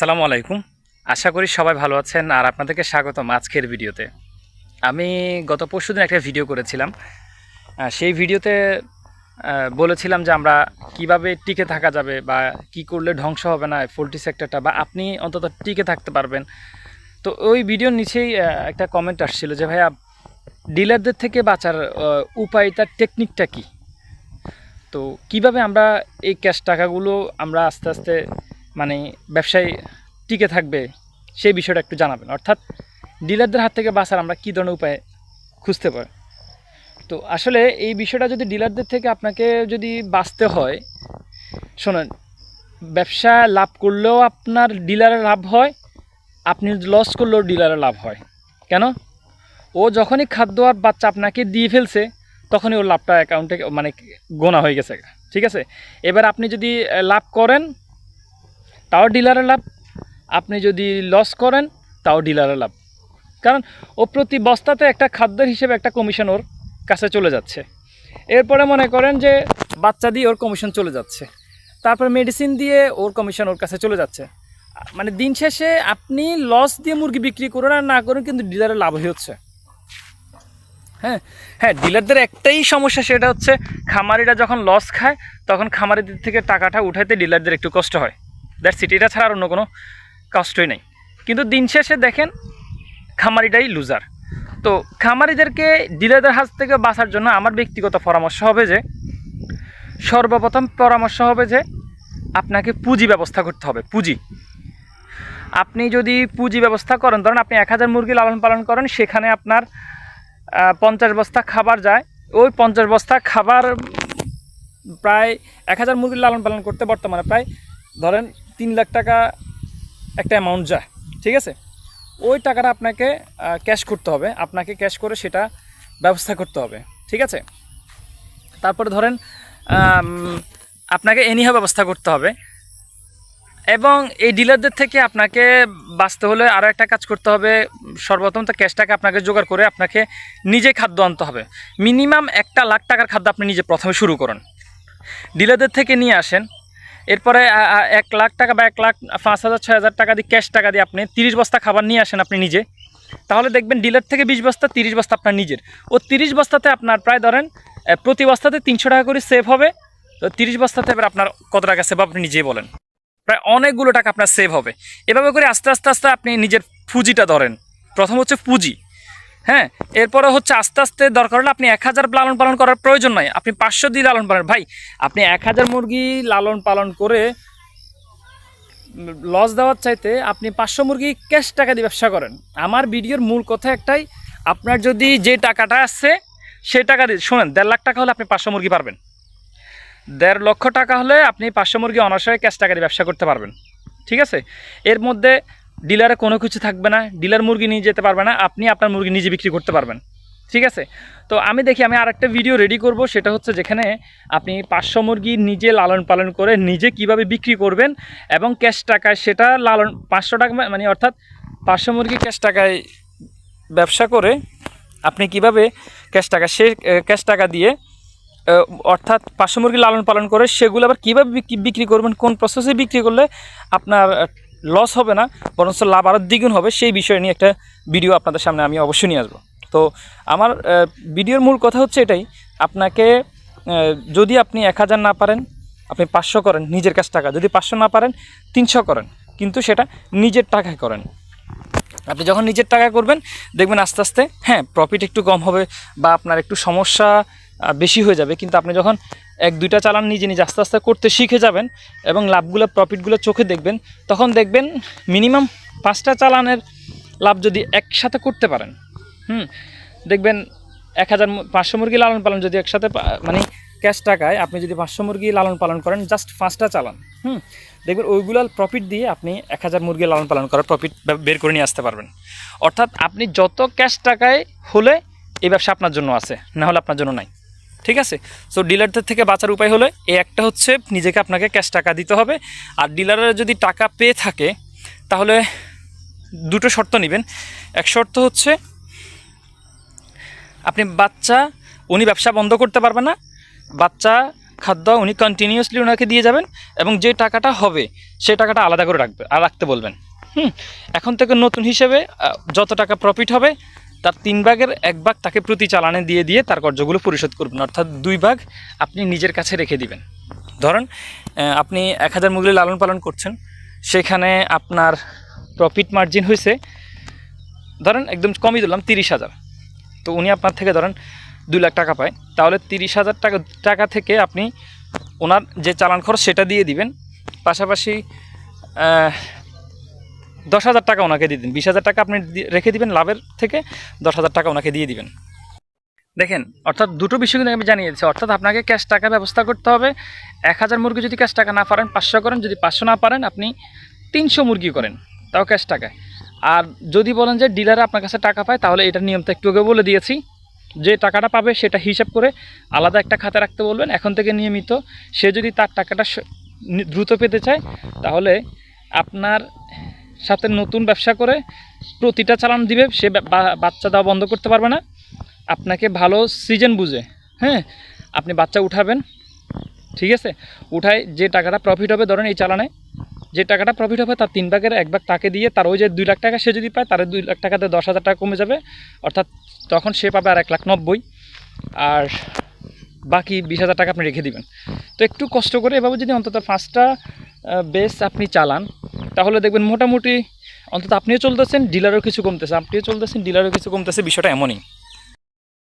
আসসালামু আলাইকুম। আশা করি সবাই ভালো আছেন আর আপনাদেরকে স্বাগতম আজকের ভিডিওতে। আমি গত পরশু দিন একটা ভিডিও করেছিলাম। সেই ভিডিওতে বলেছিলাম যে আমরা কীভাবে টিকে থাকা যাবে বা কি করলে ধ্বংস হবে না পোলট্রি সেক্টরটা বা আপনি অন্তত টিকে থাকতে পারবেন। তো ওই ভিডিওর নিচেই একটা কমেন্ট আসছিল যে, ভাইয়া, ডিলারদের থেকে বাঁচার উপায় তার টেকনিকটা কী? তো কীভাবে আমরা এই ক্যাশ টাকাগুলো আমরা আস্তে আস্তে মানে ব্যবসায় টিকে থাকবে, সেই বিষয়টা একটু জানাবেন। অর্থাৎ ডিলারদের হাত থেকে বাঁচার আমরা কী ধরনের উপায় খুঁজতে পারি? তো আসলে এই বিষয়টা যদি ডিলারদের থেকে আপনাকে যদি বাঁচতে হয়, শোনেন, ব্যবসা লাভ করলেও আপনার ডিলারের লাভ হয়, আপনি লস করলেও ডিলারের লাভ হয়। কেন? ও যখনই খাদ্য আর বাচ্চা আপনাকে দিয়ে ফেলছে, তখনই ওর লাভটা অ্যাকাউন্টে মানে গোনা হয়ে গেছে। ঠিক আছে? এবার আপনি যদি লাভ করেন তাও ডিলারের লাভ। আপনি যদি লস করেন, তাও ডিলারের লাভ। কারণ ও প্রতি বস্তাতে একটা খাদ্যের হিসেবে একটা কমিশন ওর কাছে চলে যাচ্ছে। এরপরে মনে করেন যে বাচ্চা দিয়ে ওর কমিশন চলে যাচ্ছে। তারপর মেডিসিন দিয়ে ওর কমিশন ওর কাছে চলে যাচ্ছে। মানে দিন শেষে আপনি লস দিয়ে মুরগি বিক্রি করুন আর না করুন কিন্তু ডিলারের লাভই হচ্ছে। হ্যাঁ হ্যাঁ ডিলারদের একটাই সমস্যা সেটা হচ্ছে খামারিরা যখন লস খায়, তখন খামারিদের থেকে টাকাটা উঠাইতে ডিলারদের একটু কষ্ট হয়। দ্যাটস ইট এটা ছাড়া আর অন্য কোনো কষ্টই নেই। কিন্তু দিন শেষে দেখেন, খামারিটাই লুজার তো খামারিদেরকে ডিলারদের হাত থেকে বাঁচার জন্য আমার ব্যক্তিগত পরামর্শ হবে যে, সর্বপ্রথম পরামর্শ হবে যে, আপনাকে পুঁজি ব্যবস্থা করতে হবে, পুঁজি। আপনি যদি পুঁজি ব্যবস্থা করেন, ধরেন আপনি এক হাজার মুরগি লালন পালন করেন, সেখানে আপনার পঞ্চাশ বস্তা খাবার যায়। ওই পঞ্চাশ বস্তা খাবার প্রায় এক হাজার মুরগি লালন পালন করতে বর্তমানে প্রায়, ধরেন তিন লাখ টাকা একটা অ্যামাউন্ট যায়, ঠিক আছে? ওই টাকাটা আপনাকে ক্যাশ করতে হবে। আপনাকে ক্যাশ করে সেটা ব্যবস্থা করতে হবে, ঠিক আছে? তারপরে ধরেন আপনাকে এনিহা ব্যবস্থা করতে হবে। এবং এই ডিলারদের থেকে আপনাকে বাঁচতে হলে আরও একটা কাজ করতে হবে। সর্বপ্রথম তো ক্যাশ টাকা আপনাকে জোগাড় করে আপনাকে নিজে খাদ্য আনতে হবে। মিনিমাম একটা লাখ টাকার খাদ্য আপনি নিজে প্রথমে শুরু করুন। ডিলারদের থেকে নিয়ে আসেন। এরপরে এক লাখ টাকা বা এক লাখ পাঁচ হাজার, ছয় হাজার টাকা দিয়ে ক্যাশ টাকা দিয়ে আপনি তিরিশ বস্তা খাবার নিয়ে আসেন আপনি নিজে। তাহলে দেখবেন ডিলার থেকে বিশ বস্তা, তিরিশ বস্তা আপনার নিজের। ও তিরিশ বস্তাতে আপনার প্রায় ধরেন প্রতি বস্তাতে তিনশো টাকা করে সেভ হবে। তো তিরিশ বস্তাতে এবার আপনার কত টাকা সেভ আপনি নিজেই বলেন। প্রায় অনেকগুলো টাকা আপনার সেভ হবে। এভাবে করে আস্তে আস্তে আস্তে আপনি নিজের পুঁজিটা ধরেন। প্রথম হচ্ছে পুঁজি। হ্যাঁ এরপরে হচ্ছে আস্তে আস্তে দরকার হলে আপনি এক হাজার লালন পালন করার প্রয়োজন নয়, আপনি পাঁচশো দিয়ে লালন পালন ভাই, আপনি এক হাজার মুরগি লালন পালন করে লস দেওয়ার চাইতে আপনি পাঁচশো মুরগি ক্যাশ টাকা দিয়ে ব্যবসা করেন। আমার ভিডিওর মূল কথা একটাই, আপনার যদি যে টাকাটা আসছে সেই টাকা দিয়ে, শোনেন, দেড় লাখ টাকা হলে আপনি পাঁচশো মুরগি পারবেন। দেড় লক্ষ টাকা হলে আপনি পাঁচশো মুরগি অনার্সে ক্যাশ টাকা দিয়ে ব্যবসা করতে পারবেন। ঠিক আছে? এর মধ্যে ডিলারে কোনো কিছু থাকবে না, ডিলার মুরগি নিয়ে যেতে পারবে না, আপনি আপনার মুরগি নিজে বিক্রি করতে পারবেন। ঠিক আছে? তো আমি দেখি আমি আরেকটা ভিডিও রেডি করব, সেটা হচ্ছে যেখানে আপনি পাঁচশো মুরগি নিজে লালন পালন করে নিজে কীভাবে বিক্রি করবেন এবং ক্যাশ টাকায় সেটা লালন, পাঁচশো টাকা মানে অর্থাৎ পাঁচশো মুরগি ক্যাশ টাকায় ব্যবসা করে আপনি কীভাবে ক্যাশ টাকা, সে ক্যাশ টাকা দিয়ে অর্থাৎ পাঁচশো মুরগি লালন পালন করে সেগুলো আবার কীভাবে বিক্রি- বিক্রি করবেন, কোন প্রসেসে বিক্রি করলে আপনার লস হবে না, বরঞ্চ লাভ আরও দ্বিগুণ হবে, সেই বিষয় নিয়ে একটা ভিডিও আপনাদের সামনে আমি অবশ্যই নিয়ে আসব। তো আমার ভিডিওর মূল কথা হচ্ছে এটাই, আপনাকে যদি আপনি এক হাজার না পারেন, আপনি পাঁচশো করেন নিজের কাছ টাকা, যদি পাঁচশো না পারেন, তিনশো করেন, কিন্তু সেটা নিজের টাকায় করেন। আপনি যখন নিজের টাকায় করবেন, দেখবেন আস্তে আস্তে হ্যাঁ প্রফিট একটু কম হবে বা আপনার একটু সমস্যা বেশি হয়ে যাবে। কিন্তু আপনি যখন এক, দুইটা চালান নিজে নিজে আস্তে আস্তে করতে শিখে যাবেন এবং লাভগুলো প্রফিটগুলো চোখে দেখবেন, তখন দেখবেন মিনিমাম পাঁচটা চালানের লাভ যদি একসাথে করতে পারেন, হুম, দেখবেন এক হাজার পাঁচশো মুরগি লালন পালন যদি একসাথে মানে ক্যাশ টাকায় আপনি যদি পাঁচশো মুরগি লালন পালন করেন জাস্ট পাঁচটা চালান, হুম, দেখবেন ওইগুলো প্রফিট দিয়ে আপনি এক হাজার মুরগি লালন পালন করার প্রফিট বের করে নিয়ে আসতে পারবেন। অর্থাৎ আপনি যত ক্যাশ টাকায় হলে এই ব্যবসা আপনার জন্য আছে, না হলে আপনার জন্য নাই। ঠিক আছে? সো ডিলারদের থেকে বাঁচার উপায় হলো এই একটা হচ্ছে নিজেকে আপনাকে ক্যাশ টাকা দিতে হবে। আর ডিলাররা যদি টাকা পেয়ে থাকে, তাহলে দুটো শর্ত নেবেন। এক শর্ত হচ্ছে, আপনি বাচ্চা, উনি ব্যবসা বন্ধ করতে পারবে না। বাচ্চা, খাদ্য উনি কন্টিনিউয়াসলি ওনাকে দিয়ে যাবেন এবং যে টাকাটা হবে, সেই টাকাটা আলাদা করে রাখবে, আর রাখতে বলবেন। হুম, এখন থেকে নতুন হিসেবে যত টাকা প্রফিট হবে তার তিন ভাগের এক ভাগ তাকে প্রতি চালানে দিয়ে দিয়ে তার কর্যগুলো পরিশোধ করবেন। অর্থাৎ দুই ভাগ আপনি নিজের কাছে রেখে দিবেন। ধরেন আপনি এক হাজার মুরগি লালন পালন করছেন, সেখানে আপনার প্রফিট মার্জিন হয়েছে ধরেন একদম কমই দিলাম তিরিশ হাজার। তো উনি আপনার থেকে ধরেন দুই লাখ টাকা পায়। তাহলে তিরিশ হাজার টাকা টাকা থেকে আপনি ওনার যে চালান খরচ সেটা দিয়ে দিবেন। পাশাপাশি দশ হাজার টাকা ওনাকে দিয়ে দিন। বিশ হাজার টাকা আপনি রেখে দিবেন লাভের থেকে, দশ হাজার টাকা ওনাকে দিয়ে দিবেন। দেখেন, অর্থাৎ দুটো বিষয় কিন্তু আমি জানিয়ে দিচ্ছি। অর্থাৎ আপনাকে ক্যাশ টাকা ব্যবস্থা করতে হবে। এক হাজার মুরগি যদি ক্যাশ টাকা না পারেন, পাঁচশো করেন, যদি পাঁচশো না পারেন, আপনি তিনশো মুরগি করেন, তাও ক্যাশ টাকায়। আর যদি বলেন যে ডিলারে আপনার কাছে টাকা পায়, তাহলে এটার নিয়মটা একটু বলে দিয়েছি। যে টাকাটা পাবে, সেটা হিসাব করে আলাদা একটা খাতে রাখতে বলবেন। এখন থেকে নিয়মিত সে যদি তার টাকাটা দ্রুত পেতে চায়, তাহলে আপনার সাথে নতুন ব্যবসা করে প্রতিটা চালান দিবে, সে বাচ্চা দেওয়া বন্ধ করতে পারবে না। আপনাকে ভালো সিজন বুঝে হ্যাঁ? আপনি বাচ্চা উঠাবেন, ঠিক আছে? উঠায় যে টাকাটা প্রফিট হবে, ধরেন এই চালানে যে টাকাটা প্রফিট হবে, তার তিন ভাগের এক ভাগ তাকে দিয়ে তার ওই যে দুই লাখ টাকা সে যদি পায়, তার দুই লাখ টাকাতে দশ হাজার টাকা কমে যাবে। অর্থাৎ তখন সে পাবে আর এক লাখ নব্বই। আর বাকি বিশ হাজার টাকা আপনি রেখে দিবেন। তো একটু কষ্ট করে এভাবে যদি অন্তত পাঁচটা বেস আপনি চালান তাহলে দেখবেন মোটামুটি অন্তত আপনিও চলতেছেন, ডিলারও কিছু কমতেছে। আপনিও চলতেছেন, ডিলারও কিছু কমতেছে, বিষয়টা এমনই।